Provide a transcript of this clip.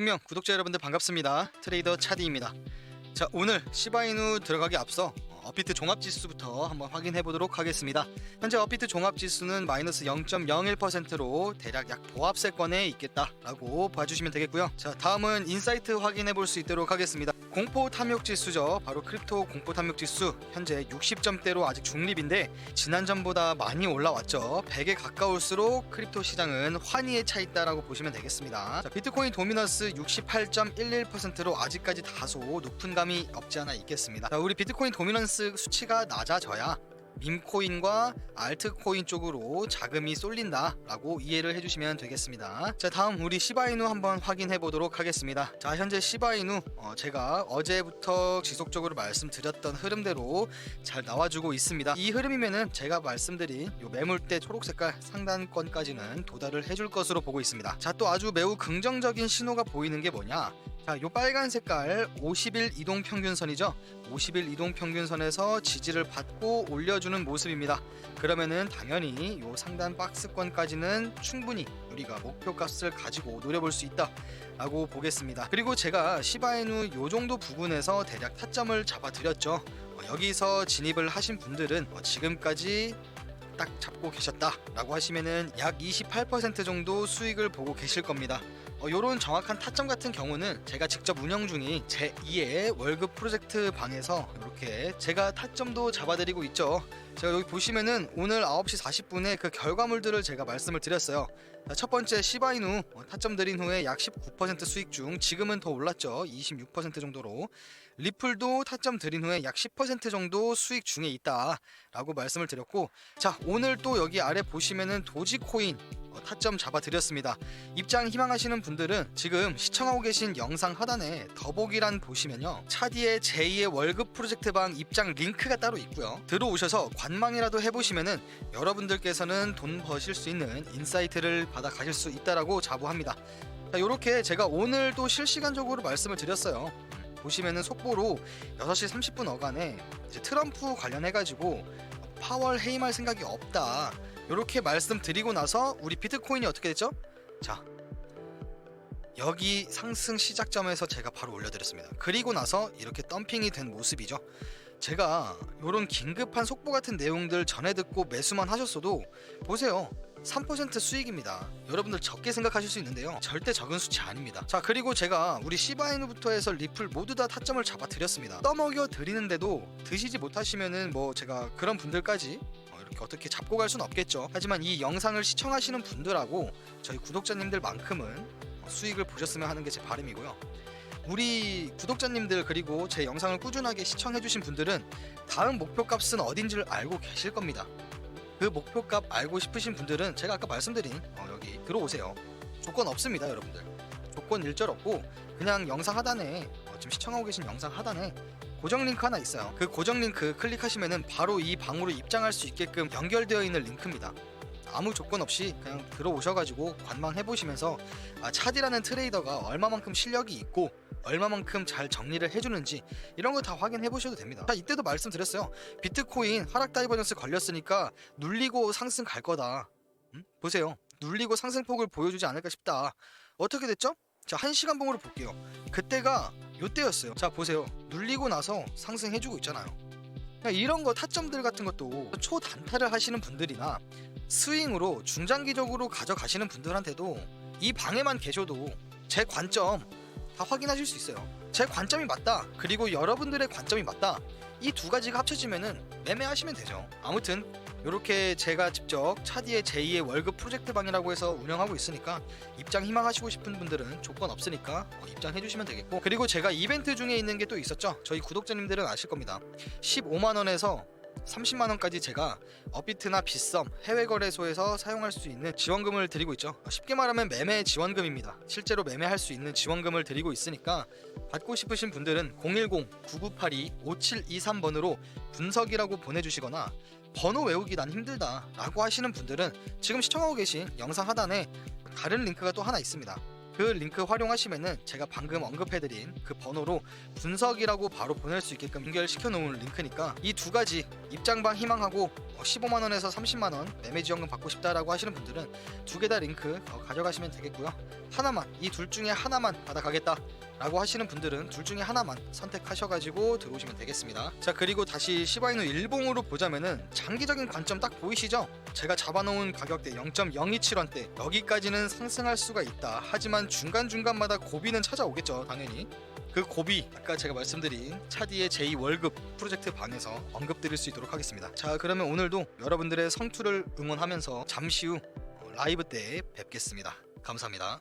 익명 구독자 여러분들 반갑습니다. 트레이더 차디입니다. 자 오늘 시바이누 들어가기 앞서 어, 업비트 종합지수부터 한번 확인해 보도록 하겠습니다. 현재 업비트 종합지수는 마이너스 0.01%로 대략 약 보합세권에 있겠다라고 봐주시면 되겠고요. 자 다음은 인사이트 확인해 볼 수 있도록 하겠습니다. 공포 탐욕 지수죠. 바로 크립토 공포 탐욕 지수 현재 60점대로 아직 중립인데 지난전보다 많이 올라왔죠. 100에 가까울수록 크립토 시장은 환희에 차 있다라고 보시면 되겠습니다. 자, 비트코인 도미넌스 68.11%로 아직까지 다소 높은 감이 없지 않아 있겠습니다. 자, 우리 비트코인 도미넌스 수치가 낮아져야 밈코인과 알트코인 쪽으로 자금이 쏠린다라고 이해를 해주시면 되겠습니다. 자 다음 우리 시바이누 한번 확인해 보도록 하겠습니다. 자 현재 시바이누 어, 제가 어제부터 지속적으로 말씀드렸던 흐름대로 잘 나와주고 있습니다. 이 흐름이면은 제가 말씀드린 요 매물대 초록 색깔 상단권까지는 도달을 해줄 것으로 보고 있습니다. 자 또 아주 매우 긍정적인 신호가 보이는 게 뭐냐? 자, 요 빨간 색깔 50일 이동 평균선이죠. 50일 이동 평균선에서 지지를 받고 올려주는 모습입니다. 그러면은 당연히 요 상단 박스권까지는 충분히 우리가 목표 값을 가지고 노려볼 수 있다 라고 보겠습니다. 그리고 제가 시바이누 요 정도 부분에서 대략 타점을 잡아드렸죠. 어, 여기서 진입을 하신 분들은 어, 지금까지 딱 잡고 계셨다라고 하시면은 약 28% 정도 수익을 보고 계실 겁니다. 어, 요런 정확한 타점 같은 경우는 제가 직접 운영 중인 제 2의 월급 프로젝트 방에서 이렇게 제가 타점도 잡아드리고 있죠. 제가 여기 보시면은 오늘 9시 40분에 그 결과물들을 제가 말씀을 드렸어요. 자, 첫 번째 시바이누 어, 타점 드린 후에 약 19% 수익 중 지금은 더 올랐죠. 26% 정도로 리플도 타점 드린 후에 약 10% 정도 수익 중에 있다라고 말씀을 드렸고 자 오늘 또 여기 아래 보시면은 도지코인 어, 타점 잡아드렸습니다. 입장 희망하시는 분들은 지금 시청하고 계신 영상 하단에 더보기란 보시면요. 차디의 제2의 월급 프로젝트 방 입장 링크가 따로 있고요. 들어오셔서 관 망이라도 해보시면은 여러분들께서는 돈 버실 수 있는 인사이트를 받아 가실 수 있다라고 자부합니다. 자, 이렇게 제가 오늘 또 실시간적으로 말씀을 드렸어요. 보시면은 속보로 6시 30분 어간에 트럼프 관련해가지고 파월 해임할 생각이 없다. 이렇게 말씀드리고 나서 우리 비트코인이 어떻게 됐죠? 자 여기 상승 시작점에서 제가 바로 올려드렸습니다. 그리고 나서 이렇게 덤핑이 된 모습이죠. 제가 이런 긴급한 속보 같은 내용들 전해 듣고 매수만 하셨어도 보세요. 3% 수익입니다. 여러분들 적게 생각하실 수 있는데요. 절대 적은 수치 아닙니다. 자, 그리고 제가 우리 시바이누부터 해서 리플 모두 다 타점을 잡아 드렸습니다. 떠먹여 드리는데도 드시지 못하시면은 뭐 제가 그런 분들까지 어, 이렇게 어떻게 잡고 갈 수는 없겠죠. 하지만 이 영상을 시청하시는 분들하고 저희 구독자님들만큼은 수익을 보셨으면 하는 게 제 바람이고요. 우리 구독자님들 그리고 제 영상을 꾸준하게 시청해주신 분들은 다음 목표값은 어딘지를 알고 계실 겁니다. 그 목표값 알고 싶으신 분들은 제가 아까 말씀드린 어, 여기 들어오세요. 조건 없습니다, 여러분들. 조건 일절 없고 그냥 영상 하단에 어, 지금 시청하고 계신 영상 하단에 고정 링크 하나 있어요. 그 고정 링크 클릭하시면은 바로 이 방으로 입장할 수 있게끔 연결되어 있는 링크입니다. 아무 조건 없이 그냥 들어오셔가지고 관망해 보시면서 아, 차디라는 트레이더가 얼마만큼 실력이 있고 얼마만큼 잘 정리를 해주는지 이런 거 다 확인해 보셔도 됩니다. 자 이때도 말씀드렸어요. 비트코인 하락 다이버전스 걸렸으니까 눌리고 상승 갈 거다. 음? 보세요. 눌리고 상승폭을 보여주지 않을까 싶다. 어떻게 됐죠? 자, 한 시간 봉으로 볼게요. 그때가 요때였어요. 자, 보세요. 눌리고 나서 상승해주고 있잖아요. 이런 거 타점들 같은 것도 초단타를 하시는 분들이나 스윙으로 중장기적으로 가져가시는 분들한테도 이 방에만 계셔도 제 관점 다 확인하실 수 있어요. 제 관점이 맞다. 그리고 여러분들의 관점이 맞다. 이 두 가지가 합쳐지면은 매매하시면 되죠. 아무튼 이렇게 제가 직접 차디의 제2의 월급 프로젝트 방이라고 해서 운영하고 있으니까 입장 희망하시고 싶은 분들은 조건 없으니까 어, 입장해 주시면 되겠고 그리고 제가 이벤트 중에 있는 게 또 있었죠. 저희 구독자님들은 아실 겁니다. 15만 원에서 30만 원까지 제가 업비트나 빗썸 해외 거래소에서 사용할 수 있는 지원금을 드리고 있죠. 쉽게 말하면 매매 지원금입니다. 실제로 매매할 수 있는 지원금을 드리고 있으니까 받고 싶으신 분들은 010-9982-5723번으로 분석이라고 보내주시거나 번호 외우기 난 힘들다 라고 하시는 분들은 지금 시청하고 계신 영상 하단에 다른 링크가 또 하나 있습니다. 그 링크 활용하시면은 제가 방금 언급해드린 그 번호로 분석이라고 바로 보낼 수 있게끔 연결시켜 놓은 링크니까 이 두 가지 입장방 희망하고 15만 원에서 30만 원 매매 지원금 받고 싶다라고 하시는 분들은 두 개 다 링크 어, 가져가시면 되겠고요. 하나만 이 둘 중에 하나만 받아가겠다. 라고 하시는 분들은 둘 중에 하나만 선택하셔가지고 들어오시면 되겠습니다. 자 그리고 다시 시바이누 일봉으로 보자면은 장기적인 관점 딱 보이시죠? 제가 잡아놓은 가격대 0.027원대 여기까지는 상승할 수가 있다. 하지만 중간 중간마다 고비는 찾아오겠죠, 당연히. 그 고비 아까 제가 말씀드린 차디의 제2 월급 프로젝트 방에서 언급드릴 수 있도록 하겠습니다. 자 그러면 오늘도 여러분들의 성투를 응원하면서 잠시 후 라이브 때 뵙겠습니다. 감사합니다.